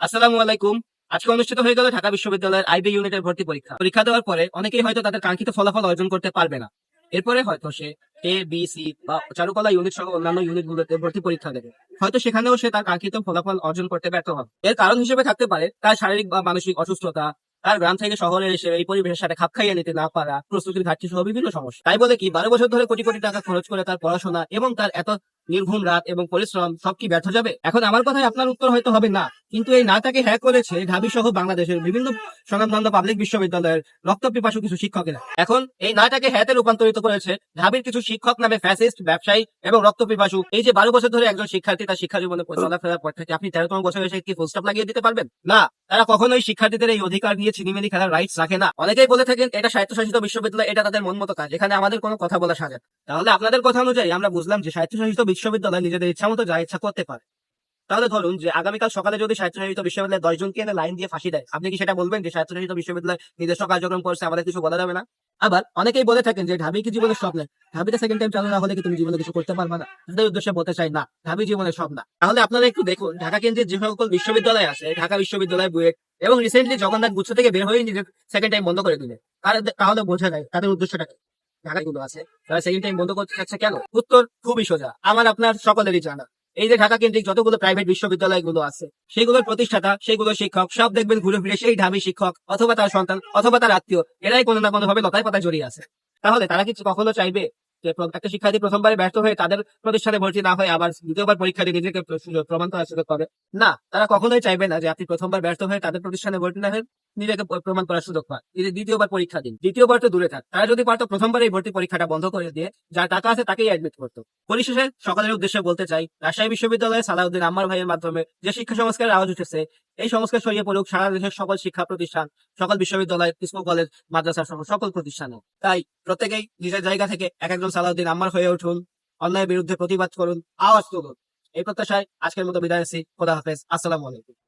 আসসালামু আলাইকুম। আজকে অনুষ্ঠিত হয়ে গেল ঢাকা বিশ্ববিদ্যালয়ের আইবি ইউনিটের ভর্তি পরীক্ষা। পরীক্ষা দেওয়ার পরে অনেকেই হয়তো তাদের কাঙ্ক্ষিত ফলাফল অর্জন করতে পারবে না। এরপরে হয়তো সে এ বি সি বা চারুকলা ইউনিট সহ অন্যান্য ইউনিটগুলোতে ভর্তি পরীক্ষা দেবে। হয়তো সেখানেও সে তার কাঙ্ক্ষিত ফলাফল অর্জন করতে ব্যর্থ হবে। এর কারণ হিসেবে থাকতে পারে তার শারীরিক বা মানসিক অসুস্থতা, তার গ্রাম থেকে শহরে এসে এই পরিবেশের সাথে খাপ খাইয়ে নিতে না পারা, প্রস্তুতির ঘাটতি সহ বিভিন্ন সমস্যা। তাই বলে কি, বারো বছর ধরে কোটি কোটি টাকা খরচ করে তার পড়াশোনা এবং তার এত নির্ঘুম রাত এবং পরিশ্রম সব কি ব্যর্থ যাবে? এখন আমার কথায় আপনার উত্তর হয়তো হবে না। কিন্তু এই নাটাকে হ্যাক করেছে ঢাবি সহ বাংলাদেশের বিভিন্ন স্বনামধন্য পাবলিক বিশ্ববিদ্যালয়ের রক্ত পিপাসু কিছু শিক্ষকেরা। এখন এই নাটাকে হ্যাতে রূপান্তরিত করেছে ঢাবির কিছু শিক্ষক নামে ফ্যাসিস্ট ব্যবসায়ী এবং রক্ত পিপাসু এই যে বারো বছর ধরে একজন শিক্ষার্থী তার শিক্ষা জীবনে চলাফেরার পর থেকে আপনি তেরোতম বছর এসে কি ফুল স্টপ লাগিয়ে দিতে পারবেন? না, তারা কখনোই শিক্ষার্থীদের এই অধিকার নিয়ে ছিনিমিনি খেলার রাইটস রাখে না। অনেকেই বলে থাকেন, এটা স্বায়ত্তশাসিত বিশ্ববিদ্যালয়, এটা তাদের মন মতো কাজ, এখানে আমাদের কোনো কথা বলা সাজে তাহলে আপনাদের কথা অনুযায়ী আমরা বুঝলাম যে স্বায়ত্তশাসিত বিশ্ববিদ্যালয় নিজেদের ইচ্ছা মতো যা ইচ্ছা করতে পারে। তাহলে ধরুন যে আগামীকাল সকালে যদি স্বায়ত্তশাসিত বিশ্ববিদ্যালয় দশ জনকে এনে লাইন দিয়ে ফাঁসি দেয়, আপনি কি সেটা বলবেন যে স্বায়ত্তশাসিত বিশ্ববিদ্যালয় নিজস্ব কার্যক্রম করছে, আমাদের কিছু বলা যাবে না? আবার অনেকেই বলে থাকেন যে ঢাবি কি জীবনের স্বপ্ন? ঢাবিতে সেকেন্ড টাইম চালু না হলে কি তুমি জীবনে কিছু করতে পারবে না? তাদের উদ্দেশ্যে বলতে চাই না, ঢাবি জীবনের সব না তাহলে আপনারা একটু দেখুন, ঢাকা কেন্দ্রের যে সকল বিশ্ববিদ্যালয় আছে, ঢাকা বিশ্ববিদ্যালয়, বুয়েট এবং রিসেন্টলি জগন্নাথ গুচ্ছ থেকে বের হয়ে নিজের সেকেন্ড টাইম বন্ধ করে দিলে তাহলে বোঝা যায় তাদের উদ্দেশ্যটা কি। ঢাকাগুলো আছে, তারা সেকেন্ড টাইম বন্ধ করতে চাচ্ছে কেন? উত্তর খুবই সোজা, আমার আপনার সকলেরই জানা। এই যে ঢাকা কেন্দ্রিক যতগুলো প্রাইভেট বিশ্ববিদ্যালয়গুলো আছে, সেগুলোর প্রতিষ্ঠাতা, সেগুলো শিক্ষক, সব দেখবেন ঘুরে ফিরে সেই ঢাবি শিক্ষক অথবা তার সন্তান অথবা তার আত্মীয়, এরাই কোনো না কোনো ভাবে লতায় পাতায় জড়িয়ে আছে। তাহলে তারা কি কখনো চাইবে যে একটা শিক্ষার্থী প্রথমবারে ব্যর্থ হয়ে তাদের প্রতিষ্ঠানে ভর্তি না হয়ে আবার দ্বিতীয়বার পরীক্ষা দিয়ে নিজেকে প্রমাণ করার সুযোগ পাবে? না, তারা কখনোই চাইবে না যে আপনি প্রথমবার ব্যর্থ হয়ে তাদের প্রতিষ্ঠানে ভর্তি না হয়ে নিজেকে প্রমাণ করার সুযোগ পান এই যে দ্বিতীয়বার পরীক্ষা দিন। দ্বিতীয়বার তো দূরে থাক। তারা যদি পারতো প্রথমবার এই ভর্তি পরীক্ষাটা বন্ধ করে দিয়ে যার টাকা আছে তাকেই অ্যাডমিট করতো। পরিশেষে সকলের উদ্দেশ্যে বলতে চাই, রাজশাহী বিশ্ববিদ্যালয়ে সালাউদ্দিন আম্মার ভাইয়ের মাধ্যমে যে শিক্ষা সংস্কারের আওয়াজ উঠেছে, এই সংস্কার ছড়িয়ে পড়ুক সারা দেশের সকল শিক্ষা প্রতিষ্ঠান, সকল বিশ্ববিদ্যালয়, স্কুল, কলেজ, মাদ্রাসা সহ সকল প্রতিষ্ঠানে। তাই প্রত্যেকেই নিজের জায়গা থেকে এক একজন সালাউদ্দিন আম্মার হয়ে উঠুন, অন্যায়ের বিরুদ্ধে প্রতিবাদ করুন, আওয়াজ তুলুন। এই প্রত্যাশায় আজকের মতো বিদায় আছি খোদা হাফেজ। আসসালামু আলাইকুম।